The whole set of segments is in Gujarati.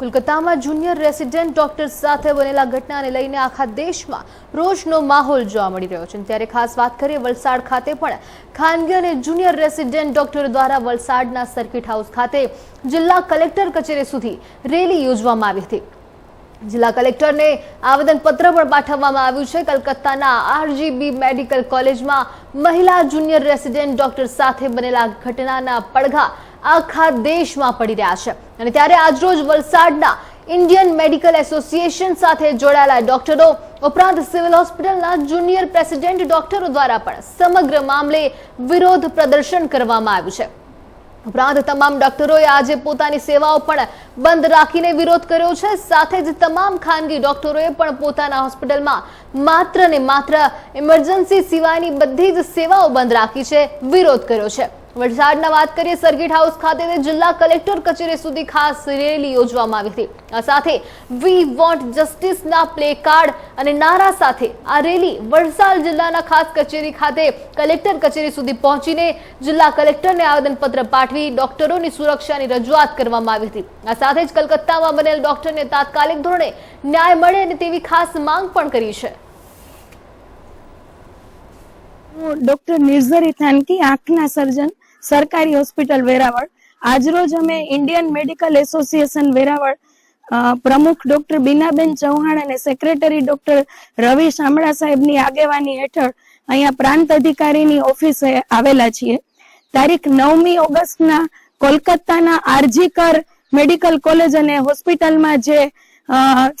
કોલકાતામાં જુનિયર રેસિડેન્ટ ડોક્ટર સાથે બનેલા ઘટનાને લઈને આખા દેશમાં રોષનો માહોલ જોવા મળી રહ્યો છે. ત્યારે ખાસ વાત કરીએ વલસાડ ખાતે પણ ખાનગી અને જુનિયર રેસિડેન્ટ ડોક્ટરો દ્વારા વલસાડના સર્કિટ હાઉસ ખાતે જિલ્લા કલેક્ટર કચેરી સુધી રેલી યોજવામાં આવી હતી. જિલ્લા કલેક્ટરને આવેદનપત્ર પણ પાઠવવામાં આવ્યું છે. કલકત્તાના આરજીબી મેડિકલ કોલેજમાં મહિલા જુનિયર રેસિડેન્ટ ડોક્ટર સાથે બનેલા ઘટનાના પડઘા આખા દેશમાં પડી રહ્યા છે. અને ત્યારે આજરોજ વલસાડના ઇન્ડિયન મેડિકલ એસોસિએશન સાથે જોડાયેલા ડોક્ટરો, ઉપરાંત સિવિલ હોસ્પિટલના જુનિયર પ્રેસિડેન્ટ ડોક્ટરો દ્વારા પણ સમગ્ર મામલે વિરોધ પ્રદર્શન કરવામાં આવ્યું છે. ઉપરાંત તમામ ડોક્ટરોએ આજે પોતાની સેવાઓ પણ બંધ રાખીને વિરોધ કર્યો છે. સાથે જ તમામ ખાનગી ડોક્ટરોએ પણ પોતાના હોસ્પિટલમાં માત્ર ને માત્ર ઇમરજન્સી સિવાયની બધી જ સેવાઓ બંધ રાખી છે, વિરોધ કર્યો છે. વલસાડના વાત કરીએ, સર્કિટ હાઉસ ખાતે જિલ્લા કલેક્ટર કચેરી સુધી ખાસ રેલી યોજવામાં આવી હતી. આ સાથે વી વોન્ટ જસ્ટિસના પ્લે કાર્ડ અને નારા સાથે આ રેલી વલસાડ જિલ્લાના ખાસ કચેરી ખાતે કલેક્ટર કચેરી સુધી પહોંચીને જિલ્લા કલેક્ટરને આવેદનપત્ર પાઠવી ડોક્ટરોની સુરક્ષાની રજૂઆત કરવામાં આવી હતી. આ સાથે જ કલકત્તામાં બનેલ ડોક્ટરને તાત્કાલિક ધોરણે ન્યાય મળે અને તેવી ખાસ માંગ પણ કરી છે. ડોક્ટર નિર્ઝરી થાનકી, આંખના સર્જન. સરકારી હોસ્પિટલ વેરાવળ. આજરોજ અમે ઇન્ડિયન મેડિકલ એસોસિએશન વેરાવળ પ્રમુખ ડોક્ટર બીનાબેન ચૌહાણ અને સેક્રેટરી ડોક્ટર રવિ શામળા સાહેબની આગેવાની હેઠળ અહીંયા પ્રાંત અધિકારીની ઓફિસે આવેલા છીએ. તારીખ નવમી ઓગસ્ટના કોલકાતાના આરજીકર મેડિકલ કોલેજ અને હોસ્પિટલમાં જે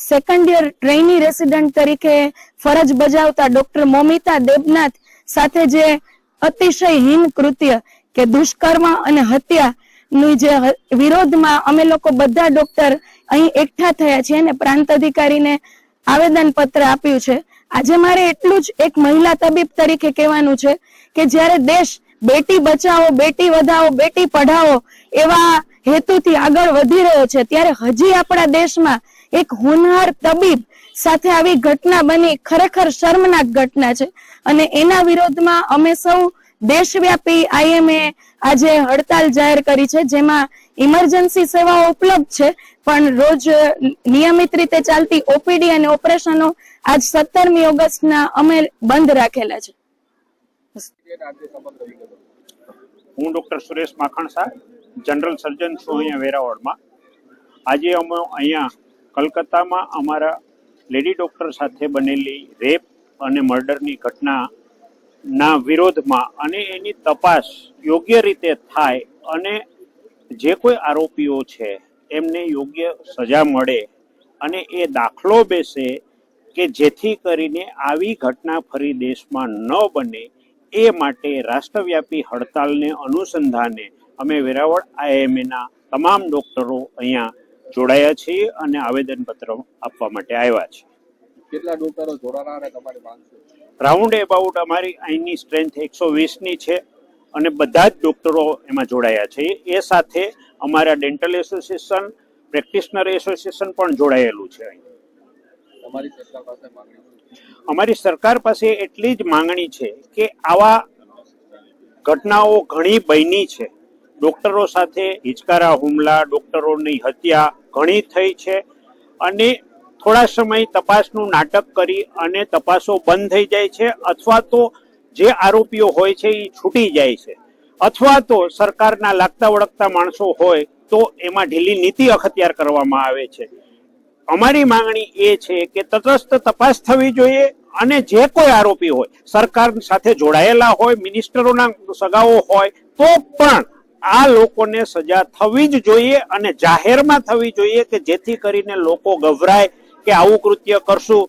સેકન્ડ યર ટ્રેની રેસિડન્ટ તરીકે ફરજ બજાવતા ડોક્ટર મોમિતા દેબનાથ સાથે જે અતિશય હીન કૃત્ય કે દુષ્કર્મ અને હત્યા ની જે વિરોધમાં અમે લોકો બધા ડોક્ટર અહીં એકઠા થયા છીએ અને પ્રાંત અધિકારીને આવેદન પત્ર આપ્યું છે. આજે મારે એટલું જ એક મહિલા તબીબ તરીકે કહેવાનું છે કે જ્યારે દેશ બેટી બચાવો, બેટી વધાવો, બેટી પઢાવો એવા હેતુથી આગળ વધી રહ્યો છે, ત્યારે હજી આપણા દેશમાં એક હોનહાર તબીબ સાથે આવી ઘટના બની ખરેખર શર્મનાક ઘટના છે. અને એના વિરોધમાં અમે સૌ દેશવ્યાપી આઈએમએ આજે હડતાલ જાહેર કરી છે, જેમાં ઇમરજન્સી સેવાઓ ઉપલબ્ધ છે, પણ રોજ નિયમિત રીતે ચાલતી ઓપીડી અને ઓપરેશનો આજ સત્તરમી ઓગસ્ટના અમે બંધ રાખેલા છે. હું ડૉક્ટર સુરેશ માખણ સાહેબ જનરલ સર્જન છું અહીંયા વેરાવળમાં. આજે અમે અહીંયા કલકત્તામાં અમારા લેડી ડૉક્ટર સાથે બનેલી રેપ અને મર્ડરની ઘટનાના વિરોધમાં અને એની તપાસ યોગ્ય રીતે થાય અને જે કોઈ આરોપીઓ છે, એમને યોગ્ય સજા મળે અને એ દાખલો બેસે કે જેથી કરીને આવી ઘટના ફરી દેશમાં ન બને, એ માટે રાષ્ટ્રવ્યાપી હડતાલને અનુસંધાને અમે વેરાવળ આઈએમએના તમામ ડોક્ટરો અહીંયા જોડાયા છીએ અને આવેદનપત્ર આપવા માટે આવ્યા છે કેટલા ડોક્ટરો જોડાના તમારી માંગ શું રાઉન્ડ એબાઉટ અમારી અહીંની સ્ટ્રેન્થ એકસો વીસની છે અને બધા જ ડૉક્ટરો એમાં જોડાયા છે. એ સાથે અમારા ડેન્ટલ એસોસિએશન પ્રેક્ટિશનર એસોસિએશન પણ જોડાયેલું છે અહીં? અમારી સરકાર પાસે એટલી જ માંગણી છે કે આવા ઘટનાઓ ઘણી બની છે. ડોક્ટરો સાથે હિચકારા હુમલા ડોક્ટરોની હત્યા ઘણી થઈ છે અને થોડા સમય તપાસનું નાટક કરી અને તપાસો બંધ થઈ જાય છે અથવા તો જે આરોપીઓ હોય છે એ છૂટી જાય છે. અથવા તો સરકારના લાગતા વળગતા માણસો હોય તો એમાં ઢીલી નીતિ અખત્યાર કરવામાં આવે છે. અમારી માંગણી એ છે કે તટસ્થ તપાસ થવી જોઈએ અને જે કોઈ આરોપી હોય, સરકાર સાથે જોડાયેલા હોય, મિનિસ્ટરોના સગાઓ હોય, તો પણ આ લોકોને સજા થવી જ જોઈએ અને જાહેરમાં થવી જોઈએ કે જેથી કરીને લોકો ગભરાય કે આવું કૃત્ય કરશું